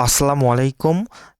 আসসালামু আলাইকুম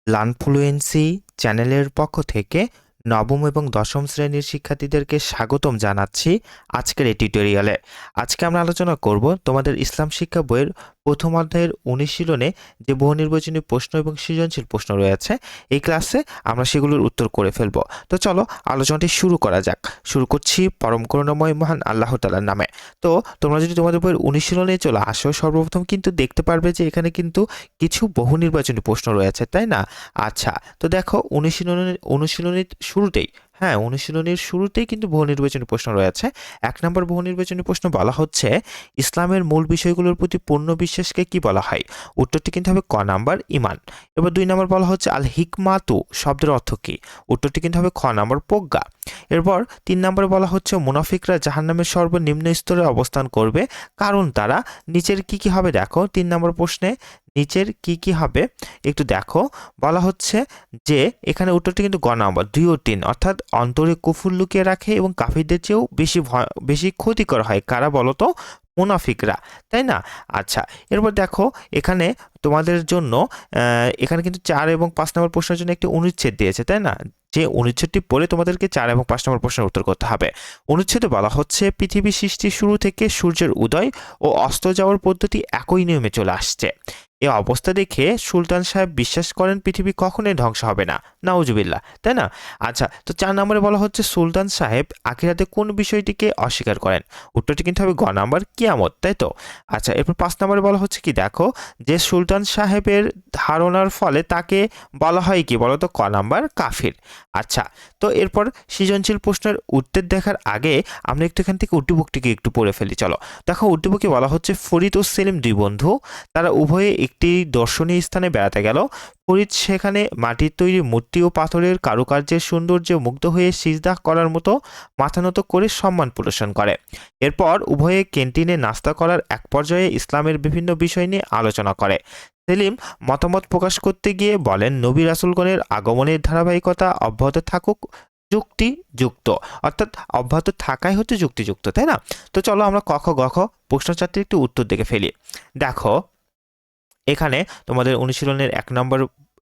লানফ্লুয়েন্সি চ্যানেলের পক্ষ থেকে নবম এবং দশম শ্রেণির শিক্ষার্থীদেরকে স্বাগতম জানাচ্ছি আজকের এই টিউটোরিয়ালে। আজকে আমরা আলোচনা করব তোমাদের ইসলাম শিক্ষা বইয়ের প্রথম অধ্যায়ের অনুশীলনে যে বহু নির্বাচনী প্রশ্ন এবং সৃজনশীল প্রশ্ন রয়েছে, এই ক্লাসে আমরা সেগুলোর উত্তর করে ফেলব। তো চলো, আলোচনাটি শুরু করা যাক। শুরু করছি পরম করুণাময় মহান আল্লাহ তালার নামে। তো তোমরা যদি তোমাদের বইয়ের অনুশীলনে চলে আসো, সর্বপ্রথম কিন্তু দেখতে পারবে যে এখানে কিন্তু কিছু বহু নির্বাচনী প্রশ্ন রয়েছে, তাই না? আচ্ছা তো দেখো, অনুশীলনের অনুশীলনের শুরুতেই হ্যাঁ অনুশীলনের শুরুতেই কিন্তু বহু নির্বাচনী প্রশ্ন রয়েছে। এক নম্বর বহু নির্বাচনী প্রশ্ন বলা হচ্ছে, ইসলামের মূল বিষয়গুলোর প্রতি পূর্ণ বিশ্বাসকে কি বলা হয়? উত্তরটি কিন্তু হবে ক নাম্বার ইমান এবার দুই নম্বর বলা হচ্ছে আল হিকমাতু শব্দের অর্থ কী? উত্তরটি কিন্তু হবে খ নাম্বার, প্রজ্ঞা। এরপর তিন নম্বরে বলা হচ্ছে, মুনাফিকরা জাহান্নামের সর্বনিম্ন স্তরে অবস্থান করবে। কারণ তারা, নিচের কি কি হবে দেখো, তিন নম্বর প্রশ্নে নিচের কি কি হবে? একটু দেখো। বলা হচ্ছে যে, এখানে উত্তরটি কিন্তু গ নম্বর, দুই ও তিন। অর্থাৎ অন্তরে কুফুর লুকিয়ে রাখে এবং কাফিরদের চেয়েও বেশি বেশি ক্ষতিকর হয়। কারা বলো তো? মুনাফিকরা। তাই না? আচ্ছা এরপর দেখো, এখানে তোমাদের জন্য এখানে কিন্তু চার এবং পাঁচ নম্বর প্রশ্নের জন্য একটি অনুচ্ছেদ দিয়েছে, তাই না? যে অনুচ্ছেদটি পড়ে তোমাদেরকে চার এবং পাঁচ নম্বর প্রশ্নের উত্তর করতে হবে। অনুচ্ছেদে বলা হচ্ছে, পৃথিবী সৃষ্টির শুরু থেকে সূর্যের উদয় ও অস্ত যাওয়ার পদ্ধতি একই নিয়মে চলে আসছে। এ অবস্থা দেখে সুলতান সাহেব বিশ্বাস করেন পৃথিবী কখনোই ধ্বংস হবে না। নাউজুবিল্লা তাই না? আচ্ছা তো চার নম্বরে বলা হচ্ছে, সুলতান সাহেব আখিরাতে কোন বিষয়টিকে অস্বীকার করেন? উত্তরটি কিন্তু হবে গ নাম্বার, কিয়ামত, তাই তো? আচ্ছা এরপর পাঁচ নম্বরে বলা হচ্ছে কি, দেখো, যে সুলতান সাহেবের ধারণার ফলে তাকে বলা হয় কি বলতো ক নাম্বার, কাফির। আচ্ছা তো এরপর সৃজনশীল প্রশ্নের উত্তর দেখার আগে আমরা একটু এখান থেকে উদ্দীপকটিকে একটু পড়ে ফেলি, চলো। দেখো, উদ্দীপকে বলা হচ্ছে ফরিদ ও সেলিম দুই বন্ধু। তারা উভয়ে একটি দর্শনীয় স্থানে বেড়াতে গেল। ফরিদ সেখানে মাটির তৈরি মূর্তি ও পাথরের কারুকার্যের সৌন্দর্যে মুগ্ধ হয়ে সিজদা করার মতো মাথানত করে সম্মান প্রদর্শন করে। এরপর উভয়ে ক্যান্টিনে নাস্তা করার এক পর্যায়ে ইসলামের বিভিন্ন বিষয় নিয়ে আলোচনা করে। সেলিম মতামত প্রকাশ করতে গিয়ে বলেন, নবী রাসুলগণের আগমনের ধারাবাহিকতা অব্যাহত থাকুক, যুক্তিযুক্ত। অর্থাৎ অব্যাহত থাকাই হচ্ছে যুক্তিযুক্ত, তাই না? তো চলো আমরা কখ গখ প্রশ্ন চারটির একটু উত্তর দেখে ফেলি। দেখো, এখানে তোমাদের অনুশীলনের এক নম্বর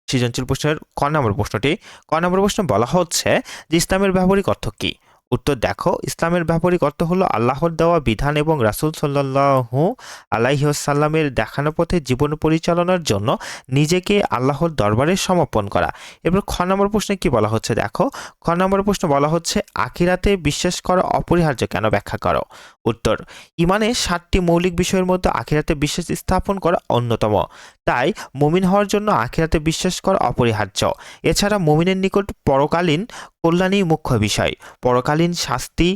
সৃজনশীল প্রশ্নের ক নম্বর প্রশ্নটি। ক নম্বর প্রশ্ন বলা হচ্ছে যে, ইসলামের ব্যবহারিক অর্থ কী? উত্তর দেখো, ইসলামের ব্যবহারিক অর্থ হলো আল্লাহর দেওয়া বিধান এবং রাসুল সাল্লাহু আলাইসাল্লামের দেখানো পথে জীবন পরিচালনার জন্য নিজেকে আল্লাহর দরবারে সমর্পণ করা। এবার খ নম্বর প্রশ্নে কি বলা হচ্ছে দেখো, খ নম্বর প্রশ্ন বলা হচ্ছে, আখিরাতে বিশ্বাস করা অপরিহার্য কেন ব্যাখ্যা করো? উত্তর, ইমানে সাতটি মৌলিক বিষয়ের মধ্যে আখিরাতে বিশ্বাস স্থাপন করা অন্যতম। তাই মুমিন হওয়ার জন্য আখিরাতে বিশ্বাস করা অপরিহার্য। এছাড়া মুমিনের নিকট পরকালীন কল্যাণই মুখ্য বিষয়। পরকালীন শাস্তি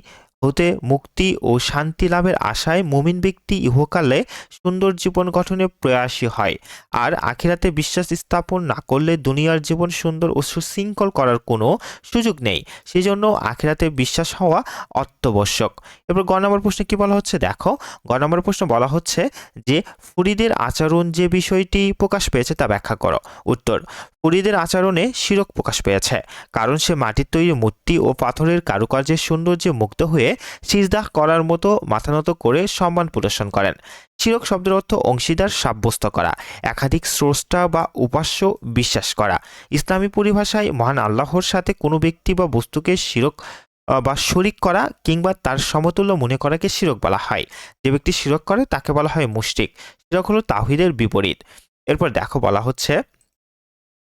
হতে মুক্তি ও শান্তি লাভের আশায় মুমিন ব্যক্তি ইহকালে সুন্দর জীবন গঠনে প্রয়াসী হয়। আর আখিরাতে বিশ্বাস স্থাপন না করলে দুনিয়ার জীবন সুন্দর ও সুশৃঙ্খল করার কোনো সুযোগ নেই। সেই জন্য আখিরাতে বিশ্বাস হওয়া অত্যাবশ্যক। এবার গ নম্বর প্রশ্নে কি বলা হচ্ছে? দেখো, গ নম্বর প্রশ্ন বলা হচ্ছে যে, ফুরিদের আচরণ যে বিষয়টি প্রকাশ পেয়েছে তা ব্যাখ্যা করো। উত্তর, ফুরিদের আচরণে শিরক প্রকাশ পেয়েছে, কারণ সে মাটির তৈরি মূর্তি ও পাথরের কারুকার্যের সৌন্দর্যে মুক্ত হয়ে সিজদাহ করার মতো মাথানত করে সম্মান প্রদর্শন করেন। শিরক শব্দের অর্থ অংশীদার সাব্যস্ত করা, একাধিক স্রষ্টা বা উপাস্য বিশ্বাস করা। ইসলামী পরিভাষায় মহান আল্লাহর সাথে কোনো ব্যক্তি বা বস্তুকে শিরক বা শরিক করা কিংবা তার সমতুল্য মনে করাকে শিরক বলা হয়। যে ব্যক্তি শিরক করে তাকে বলা হয় মুশরিক। শিরক হলো তাহিদের বিপরীত। এরপর দেখো বলা হচ্ছে,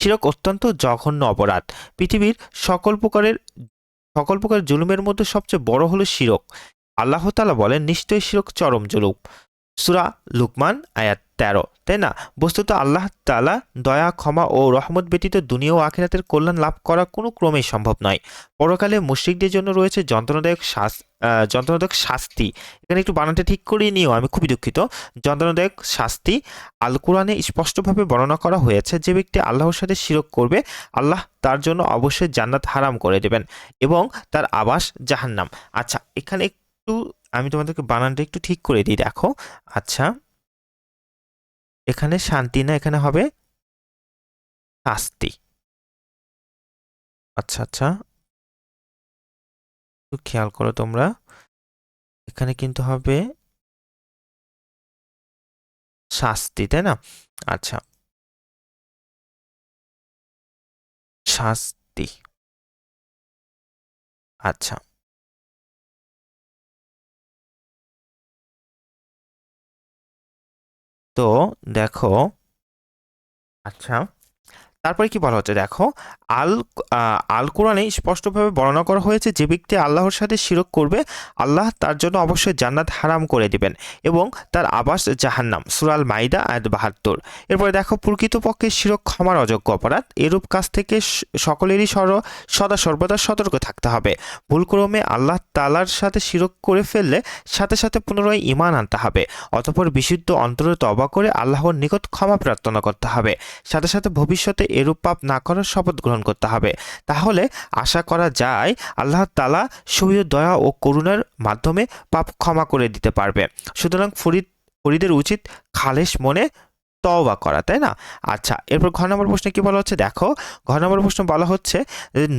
শিরক অত্যন্ত জঘন্য অপরাধ। পৃথিবীর সকল প্রকারের সকল প্রকার জুলুমের মধ্যে সবচেয়ে বড় হলো শিরক। আল্লাহতালা বলেন নিশ্চয়ই শিরক চরম জুলুম। সুরা লুকমান, আয়াত তেরো। তাই না? বস্তুত আল্লাহ তালা দয়া, ক্ষমা ও রহমত ব্যতীত দুনিয়া ও আখিরাতের কল্যাণ লাভ করা কোনো ক্রমেই সম্ভব নয়। পরকালে মুশ্রিকদের জন্য রয়েছে যন্ত্রণাদায়ক শাস যন্ত্রণাদায়ক শাস্তি। এখানে একটু বানানটা ঠিক করিয়ে নিও, আমি খুবই দুঃখিত। যন্ত্রণাদায়ক শাস্তি আল কোরআনে স্পষ্টভাবে বর্ণনা করা হয়েছে, যে ব্যক্তি আল্লাহর সাথে শিরক করবে, আল্লাহ তার জন্য অবশ্যই জান্নাত হারাম করে দেবেন এবং তার আবাস জাহান্নাম। আচ্ছা এখানে একটু আমি তোমাদেরকে বানানটা একটু ঠিক করে দিই, দেখো। আচ্ছা। এখানে শান্তি না, এখানে হবে শাস্তি। আচ্ছা আচ্ছা। একটু খেয়াল করো তোমরা। এখানে কিন্তু হবে শাস্তি, তাই না? আচ্ছা। শাস্তি। আচ্ছা। তো দেখো আচ্ছা। তারপরে কি বলা হচ্ছে? দেখো, আল আল কোরআনে স্পষ্টভাবে বর্ণনা করা হয়েছে যে ব্যক্তি আল্লাহর সাথে শিরক করবে, আল্লাহ তার জন্য অবশ্যই জান্নাত হারাম করে দিবেন এবং তার আবাস জাহান্নাম সুরাল মাইদা আয়াত বাহাত্তর। এরপরে দেখো, প্রকৃতপক্ষে শিরক ক্ষমার অযোগ্য অপরাধ। এরূপ কাজ থেকে সকলেরই সর, সদা সর্বদা সতর্ক থাকতে হবে। ভুলক্রমে আল্লাহ তালার সাথে শিরক করে ফেললে সাথে সাথে পুনরায় ইমান আনতে হবে। অতঃপর বিশুদ্ধ অন্তরে তবা করে আল্লাহর নিকট ক্ষমা প্রার্থনা করতে হবে। সাথে সাথে ভবিষ্যতে এরূপ পাপ না করার শপথ গ্রহণ করতে হবে। তাহলে আশা করা যায় আল্লাহ তালা সহিয় দয়া ও করুণার মাধ্যমে পাপ ক্ষমা করে দিতে পারবে। সুতরাং ফরিদ, ফরিদের উচিত খালেশ মনে তওবা করা, তাই না? আচ্ছা এরপর ঘ নম্বর প্রশ্নে কী বলা হচ্ছে? দেখো, ঘ নম্বর প্রশ্ন বলা হচ্ছে,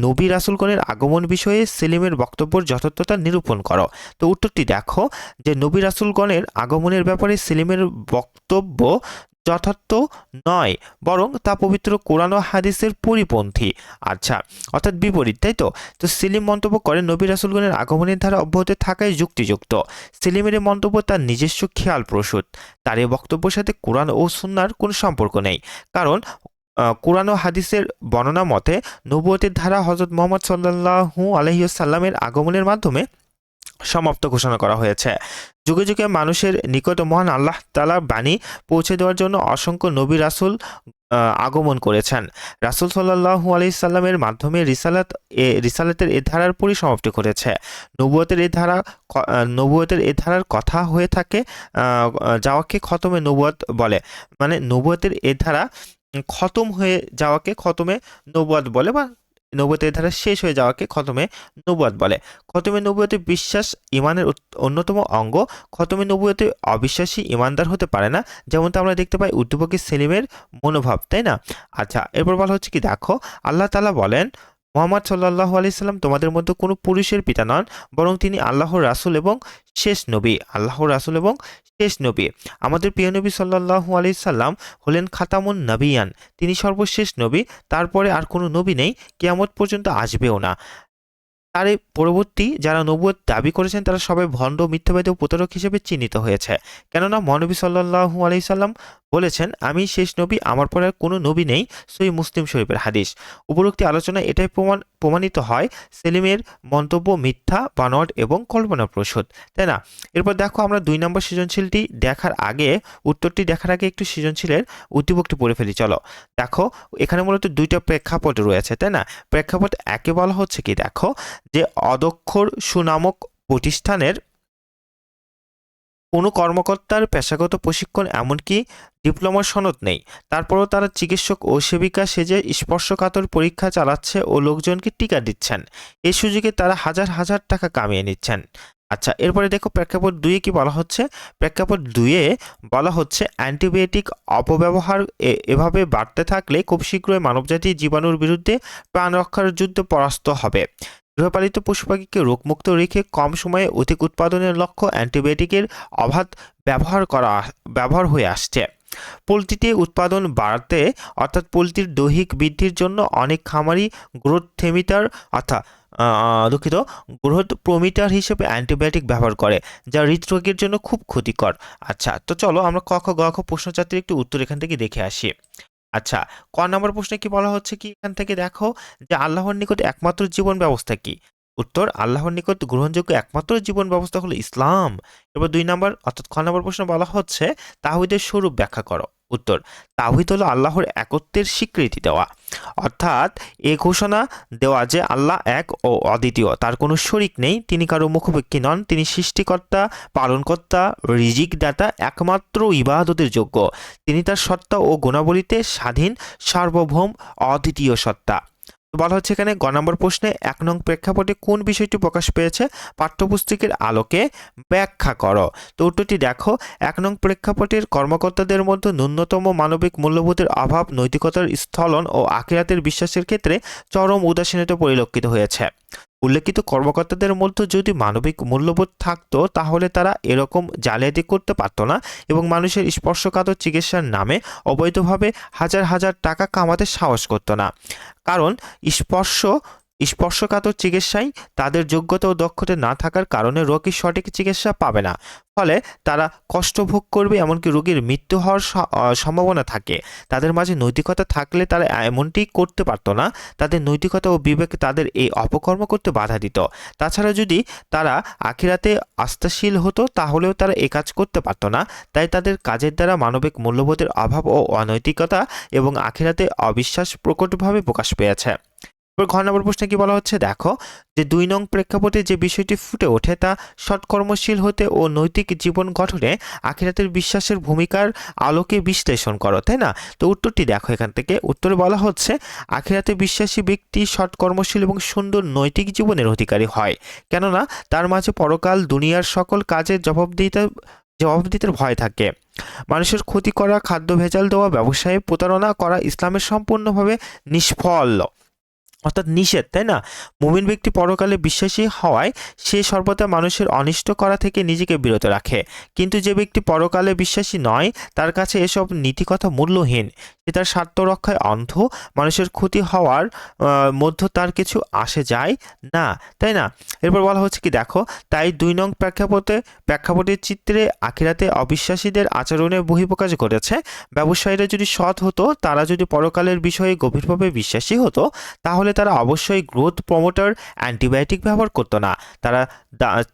নবী রাসুলগণের আগমন বিষয়ে সেলিমের বক্তব্যের যথার্থতা নিরূপণ করো। তো উত্তরটি দেখো, যে নবী রাসুলগণের আগমনের ব্যাপারে সেলিমের বক্তব্য যথার্থ নয়, বরং তা পবিত্র কোরআন ও হাদিসের পরিপন্থী। আচ্ছা অর্থাৎ বিপরীত, তাই তো? তো সেলিম মন্তব্য করেন, নবী রাসুলগণের আগমনের ধারা অব্যাহত থাকাই যুক্তিযুক্ত। সেলিমের মন্তব্য তার নিজস্ব খেয়াল প্রসূত। তার এই বক্তব্যের সাথে কোরআন ও সুন্নার কোনো সম্পর্ক নেই। কারণ কোরআন ও হাদিসের বর্ণনা মতে, নবুয়তের ধারা হজরত মোহাম্মদ সাল্লাহু আলহিউসাল্লামের আগমনের মাধ্যমে সমাপ্ত ঘোষণা করা হয়েছে। যুগে যুগে মানুষের নিকট মহান আল্লাহ তালার বাণী পৌঁছে দেওয়ার জন্য অসংখ্য নবী রাসুল আগমন করেছেন। রাসুল সাল্লাহু আলি মাধ্যমে রিসালাত, এ, রিসালাতের এ ধারার পরিসমাপ্তি ঘটেছে। নবুয়তের এ ধারা নবুয়তের এ ধারার কথা হয়ে থাকে যাওয়াকে খতমে নবুয়ত বলে। মানে নবুয়তের এ ধারা খতম হয়ে যাওয়াকে খতমে নবুয়াত বলে বা নবুয়তের ধারা শেষ হয়ে যাওয়াকে খতমে নবুয়াত বলে। খতমে নবুয়তে বিশ্বাস ইমানের অন্যতম অঙ্গ। খতমে নবুয়তে অবিশ্বাসী ইমানদার হতে পারে না, যেমন তো আমরা দেখতে পাই উদ্যোপকী সেলিমের মনোভাব, তাই না? আচ্ছা এরপর বলা হচ্ছে কি, দেখো, আল্লাহ তালা বলেন মোহাম্মদ সাল্লাহ আলাইসাল্লাম তোমাদের মধ্যে কোনো পুরুষের পিতা নন, বরং তিনি আল্লাহর রাসুল এবং শেষ নবী, আল্লাহর রাসুল এবং শেষ নবী। আমাদের প্রিয় নবী সাল্লাহু আলাইসাল্লাম হলেন খাতামুন নবিয়ান। তিনি সর্বশেষ নবী, তারপরে আর কোনো নবী নেই, কেয়ামত পর্যন্ত আসবেও না। তার পরবর্তী যারা নবুয়ত দাবি করেছেন, তারা সবাই ভণ্ড, মিথ্যাবাদী ও প্রতারক হিসেবে চিহ্নিত হয়েছে। কেননা মহানবী সাল্লাহু আলাইসাল্লাম বলেছেন, আমি শেষ নবী, আমার পরে কোনো নবী নেই। সই মুসলিম শরীফের হাদিস। উপরোক্তি আলোচনা এটাই প্রমাণ, প্রমাণিত হয় সেলিমের মন্তব্য মিথ্যা বানট এবং কল্পনা কল্পনাপ্রসূত তাই না? এরপর দেখো আমরা দুই নম্বর সৃজনশীলটি দেখার আগে, উত্তরটি দেখার আগে একটু সৃজনশীলের উদ্দীপকটি পড়ে ফেলি, চলো। দেখো, এখানে মূলত দুইটা প্রেক্ষাপট রয়েছে, তাই না? প্রেক্ষাপট একে বলা হচ্ছে কি, দেখো, যে অদক্ষর সুনামক প্রতিষ্ঠানের কোনো কর্মকর্তার পেশাগত প্রশিক্ষণ, এমনকি ডিপ্লোমার সনদ নেই। তারপরও তারা চিকিৎসক ও সেবিকা সেজে স্পর্শকাতর পরীক্ষা চালাচ্ছে ও লোকজনকে টিকা দিচ্ছেন। এই সুযোগে তারা হাজার হাজার টাকা কামিয়ে নিচ্ছেন। আচ্ছা এরপরে দেখো প্রেক্ষাপট দুইয়ে কি বলা হচ্ছে? প্রেক্ষাপট দুইয়ে বলা হচ্ছে, অ্যান্টিবায়োটিক অপব্যবহার এভাবে বাড়তে থাকলে খুব শীঘ্রই মানবজাতি জীবাণুর বিরুদ্ধে প্রাণ রক্ষার যুদ্ধ পরাস্ত হবে। গৃহপালিত পশু পাখিকে রোগমুক্ত রেখে কম সময়ে অধিক উৎপাদনের লক্ষ্য অ্যান্টিবায়োটিকের অবাধ ব্যবহার করা, ব্যবহার হয়ে আসছে। পোলট্রিতে উৎপাদন বাড়তে, অর্থাৎ পোলট্রির দৈহিক বৃদ্ধির জন্য অনেক খামারি গ্রোথ থেমিটার, অর্থাৎ দুঃখিত, গ্রোথ প্রমিটার হিসেবে অ্যান্টিবায়োটিক ব্যবহার করে, যা হৃদরোগের জন্য খুব ক্ষতিকর। আচ্ছা তো চলো আমরা ক, খ, গ, খ প্রশ্নচাত্রীর একটু উত্তর এখান থেকে দেখে আসি। আচ্ছা ক নম্বর প্রশ্নে কি বলা হচ্ছে কি? এখান থেকে দেখো যে আল্লাহর নিকট একমাত্র জীবন ব্যবস্থা কি? উত্তর, আল্লাহর নিকট গ্রহণযোগ্য একমাত্র জীবন ব্যবস্থা হলো ইসলাম। এবার দুই নম্বর, অর্থাৎ খ নম্বর প্রশ্ন বলা হচ্ছে তাহিদের স্বরূপ ব্যাখ্যা করো। উত্তর। তাহিদ হলো আল্লাহর একত্বের স্বীকৃতি দেওয়া। অর্থাৎ এ ঘোষণা দেওয়া যে আল্লাহ এক ও অদ্বিতীয়, তার কোনো শরিক নেই, তিনি কারও মুখোপেক্ষী নন, তিনি সৃষ্টিকর্তা, পালনকর্তা রিজিক দাতা একমাত্র ইবাদতের যোগ্য। তিনি তার সত্তা ও গুণাবলীতে স্বাধীন, সার্বভৌম, অদ্বিতীয় সত্তা। বলা হচ্ছে এখানে গ নম্বর প্রশ্নে এক নং প্রেক্ষাপটে কোন বিষয়টি প্রকাশ পেয়েছে? পাঠ্যপুস্তকের আলোকে ব্যাখ্যা করো। তো উত্তরটি দেখো, এক নং প্রেক্ষাপটের কর্মকর্তাদের মধ্যে ন্যূনতম মানবিক মূল্যবোধের অভাব, নৈতিকতার স্থলন ও আখিরাতের বিশ্বাসের ক্ষেত্রে চরম উদাসীনতা পরিলক্ষিত হয়েছে। উল্লেখিত কর্মকর্তাদের মধ্যে যদি মানবিক মূল্যবোধ থাকতো, তাহলে তারা এরকম জালিয়াতি করতে পারত না এবং মানুষের স্পর্শকাতর চিকিৎসার নামে অবৈধভাবে হাজার হাজার টাকা কামাতে সাহস করতো না। কারণ স্পর্শ স্পর্শকাতর চিকিৎসায় তাদের যোগ্যতা ও দক্ষতা না থাকার কারণে রোগী সঠিক চিকিৎসা পাবে না। ফলে তারা কষ্ট ভোগ করবে এমনকি রোগীর মৃত্যু হওয়ার সম্ভাবনা থাকে। তাদের মাঝে নৈতিকতা থাকলে তারা এমনটি করতে পারতো না। তাদের নৈতিকতা ও বিবেক তাদের এই অপকর্ম করতে বাধা দিত। তাছাড়া যদি তারা আখিরাতে আস্থাশীল হতো, তাহলেও তারা এ কাজ করতে পারতো না। তাই তাদের কাজের দ্বারা মানবিক মূল্যবোধের অভাব ও অনৈতিকতা এবং আখিরাতে অবিশ্বাস প্রকটভাবে প্রকাশ পেয়েছে। এবার ঘর নম্বর প্রশ্নে কি বলা হচ্ছে? দেখো, যে দুই নং প্রেক্ষাপটে যে বিষয়টি ফুটে ওঠে তা সৎকর্মশীল হতে ও নৈতিক জীবন গঠনে আখিরাতের বিশ্বাসের ভূমিকার আলোকে বিশ্লেষণ করো, তাই না? তো উত্তরটি দেখো এখান থেকে। উত্তরে বলা হচ্ছে, আখিরাতে বিশ্বাসী ব্যক্তি সৎকর্মশীল এবং সুন্দর নৈতিক জীবনের অধিকারী হয়। কেননা, তার মাঝে পরকাল দুনিয়ার সকল কাজের জবাবদিহিতা, জবাবদিহিতার ভয় থাকে। মানুষের ক্ষতি করা, খাদ্য ভেজাল দেওয়া, ব্যবসায়ে প্রতারণা করা ইসলামের সম্পূর্ণভাবে নিষ্ফল। অর্থাৎ নিষেধ, তাই না? মুমিন ব্যক্তি পরকালে বিশ্বাসী হওয়ায় সে সর্বদা মানুষের অনিষ্ট করা থেকে নিজেকে বিরত রাখে। কিন্তু যে ব্যক্তি পরকালে বিশ্বাসী নয়, তার কাছে এসব নীতিকথা মূল্যহীন। সে তার স্বার্থ রক্ষায় অন্ধ, মানুষের ক্ষতি হওয়ার মধ্য তার কিছু আসে যায় না, তাই না? এরপর বলা হচ্ছে কি, দেখো, তাই দুই নং প্রেক্ষাপটে, প্রেক্ষাপটের চিত্রে আখিরাতে অবিশ্বাসীদের আচরণে বহিঃপ্রকাশ ঘটেছে। ব্যবসায়ীরা যদি সৎ হতো, তারা যদি পরকালের বিষয়ে গভীরভাবে বিশ্বাসী হতো, তাহলে তারা অবশ্যই গ্রোথ প্রমোটার অ্যান্টিবায়োটিক ব্যবহার করতো না। তারা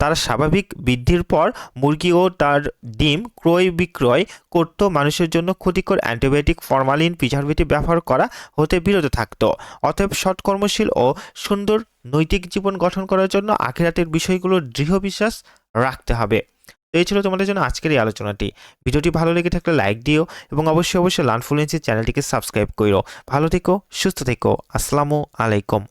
তারা স্বাভাবিক বৃদ্ধির পর মুরগি ও তার ডিম ক্রয় বিক্রয় করত, মানুষের জন্য ক্ষতিকর অ্যান্টিবায়োটিক ফরমালিন প্রিজারভেটিভ ব্যবহার করা হতে বিরত থাকতো। অতএব সৎকর্মশীল ও সুন্দর নৈতিক জীবন গঠন করার জন্য আখিরাতের বিষয়গুলোর দৃঢ় বিশ্বাস রাখতে হবে। তো এই ছিল তোমাদের জন্য আজকের এই আলোচনাটি। ভিডিওটি ভালো লেগে থাকলে লাইক দিও এবং অবশ্যই অবশ্যই লার্নফ্লুয়েন্সের চ্যানেলটিকে সাবস্ক্রাইব করো ভালো থেকো, সুস্থ থেকো। আসসালামু আলাইকুম।